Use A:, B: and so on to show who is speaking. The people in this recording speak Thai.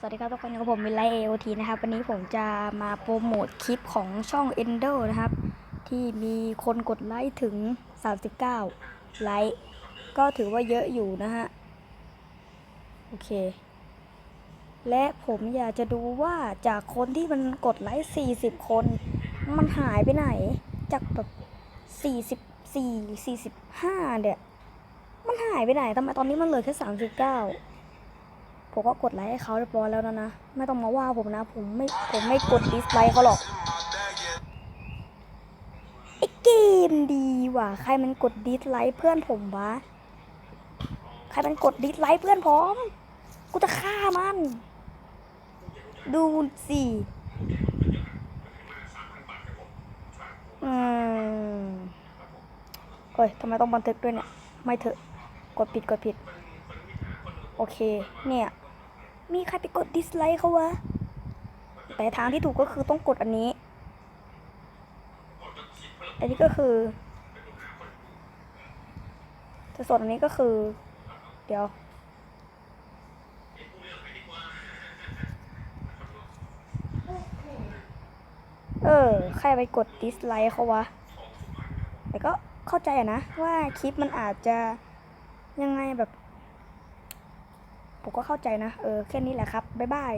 A: สวัสดีครับทุกคนกับผมวิไลเอโอทีนะครับ วันนี้ผมจะมาโปรโมทคลิปของช่อง Endo นะครับ ที่มีคนกดไลค์ถึง 39 ไลค์ ก็ถือว่าเยอะอยู่นะฮะ โอเค และผมอยากจะดูว่าจากคนที่มันกดไลค์ 40 คน มันหายไปไหน จากแบบ44 45 เนี่ย มันหายไปไหนทำไมตอนนี้มันเหลือแค่ 39 ผมก็กดไลค์ให้เขาเรียบร้อยแล้วนะนะ ไม่ต้องมาว่าผมนะ ผมไม่ผมไม่กดดิสไลค์เขาหรอกไอเกมดีว่ะ ใครมันกดดิสไลค์เพื่อนผมวะ ใครมันกดดิสไลค์เพื่อนผม กูจะฆ่ามัน ดูสิอืมเอ้ยทำไมต้องบันทึกด้วยเนี่ย ไม่เถอะ กดผิดกดผิด โอเค เนี่ย มีใครไปกดดิสไลค์เขาวะ แต่ทางที่ถูกก็คือต้องกดอันนี้ อันนี้ก็คือแต่ส่วนอันนี้ก็คือ เดี๋ยว เออ ใครไปกดดิสไลค์เขาวะ แต่ก็เข้าใจอะนะว่าคลิปมันอาจจะยังไงแบบ ผมก็เข้าใจนะ เออ แค่นี้แหละครับ บ๊ายบาย